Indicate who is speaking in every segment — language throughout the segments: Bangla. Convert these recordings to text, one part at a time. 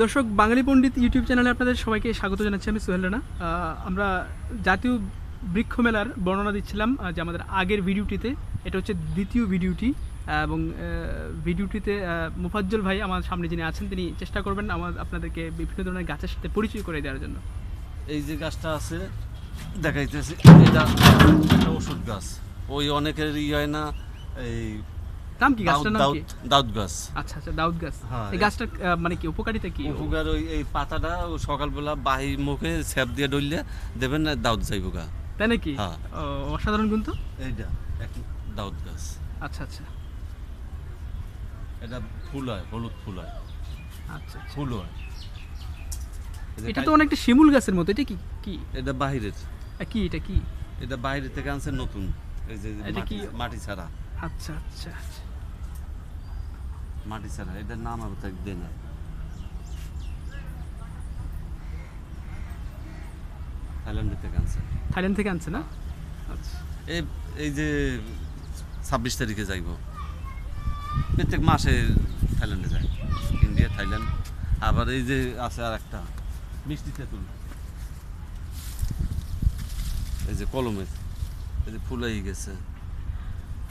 Speaker 1: দর্শক, বাঙালি পণ্ডিত ইউটিউব চ্যানেলে আপনাদের সবাইকে স্বাগত জানাচ্ছি আমি সোহেল রানা। আমরা জাতীয় বৃক্ষ মেলার বর্ণনা দিচ্ছিলাম যে আমাদের আগের ভিডিওটিতে, এটা হচ্ছে দ্বিতীয় ভিডিওটি এবং ভিডিওটিতে মুফাজ্জল ভাই আমার সামনে যিনি আছেন, তিনি চেষ্টা করবেন আমার, আপনাদেরকে বিভিন্ন ধরনের গাছের সাথে পরিচয় করে দেওয়ার জন্য।
Speaker 2: এই যে গাছটা আছে, দেখাইতেছি, এটা ওষুধ গাছ। ওই অনেকের ই হয় না, এই
Speaker 1: নাম কি? গাছটার নাম কি?
Speaker 2: দাউদ গাছ।
Speaker 1: আচ্ছা আচ্ছা দাউদ গাছ।
Speaker 2: হ্যাঁ,
Speaker 1: এই আহ, মানে কি উপকারিতা কি?
Speaker 2: উপকার ওই এই পাতাটা সকালবেলা বাহি মুখে স্যাপ দিয়ে ডললে দেবেন না দাউদ যাইব গা।
Speaker 1: তাই নাকি?
Speaker 2: হ্যাঁ।
Speaker 1: অসাধারণ কিন্তু।
Speaker 2: এইটা দাউদ গাছ।
Speaker 1: আচ্ছা আচ্ছা।
Speaker 2: এটা ফুল হয় হলুদ ফুল হয়।
Speaker 1: আচ্ছা আচ্ছা।
Speaker 2: ফুল হয়।
Speaker 1: এটা তো অনেকটা শিমুল গাছের মতো এটা কি? কি?
Speaker 2: এটা বাহিরের।
Speaker 1: কি এটা কি?
Speaker 2: এটা বাইরে থেকে আনছে নতুন। এই যে
Speaker 1: এটা
Speaker 2: মাটি
Speaker 1: কি-
Speaker 2: মাটি ছাড়া।
Speaker 1: আচ্ছা আচ্ছা আচ্ছা।
Speaker 2: মাটি ছাড়া এটার নাম আর তাই দেয় না। থাইল্যান্ডের থেকে আনছে।
Speaker 1: থাইল্যান্ড থেকে আনছে না? আচ্ছা।
Speaker 2: এই এই যে ছাব্বিশ তারিখে যাইব। প্রত্যেক মাসে থাইল্যান্ডে যায়। India Thailand. আবার এই যে আছে আর একটা মিষ্টি তেঁতুল এই যে কলমের এই যে ফুল হয়ে গেছে।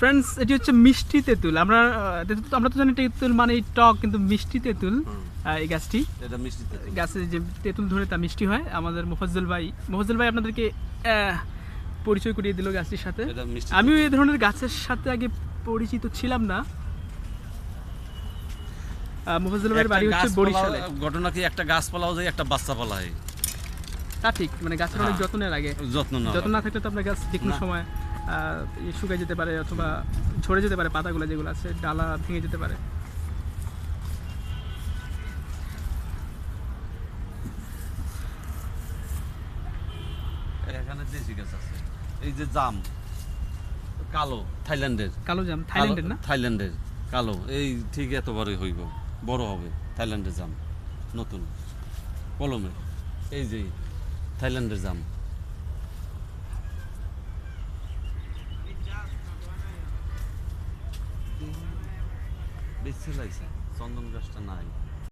Speaker 1: ফ্রেন্ডস এটি হচ্ছে মিষ্টি তেঁতুল। আমরা আমরা তো জানি তেঁতুল মানে টক কিন্তু মিষ্টি তেঁতুল এই গাছটি।
Speaker 2: এটা মিষ্টি তেঁতুল।
Speaker 1: গাছে যে তেঁতুল ধরে তা মিষ্টি হয়। আমাদের মোফাজ্জল ভাই মোফাজ্জল ভাই আপনাদেরকে পরিচয় করিয়ে দিল গাছটির সাথে। আমিও এই ধরনের গাছের সাথে আগে পরিচিত ছিলাম না। মোফাজ্জল ভাইয়ের বাড়ি হচ্ছে বরিশালে।
Speaker 2: ঘটনা কি? একটা গাছ গাছপালাও যায় একটা বাচ্চা পালা হয়
Speaker 1: তা ঠিক মানে গাছের অনেক
Speaker 2: হ্যাঁ।
Speaker 1: যত্নের লাগে
Speaker 2: যত্ন না
Speaker 1: যত্ন না থাকলে তো আপনার গাছ যে কোনো। সময় শুকিয়ে যেতে পারে অথবা ঝরে যেতে পারে পাতাগুলো যেগুলো আছে ডালা ভেঙে যেতে পারে।
Speaker 2: এখানে দেশি গাছ আছে। এই যে জাম কালো থাইল্যান্ডের।
Speaker 1: কালো জাম থাইল্যান্ডের না?
Speaker 2: থাইল্যান্ডের কালো। এই ঠিক এত বড়ই হইব বড় হবে থাইল্যান্ডের জাম নতুন। কলমে এই যে থাইল্যান্ডের জাম। বেশি লাগছে। চন্দন গাছটা নাই।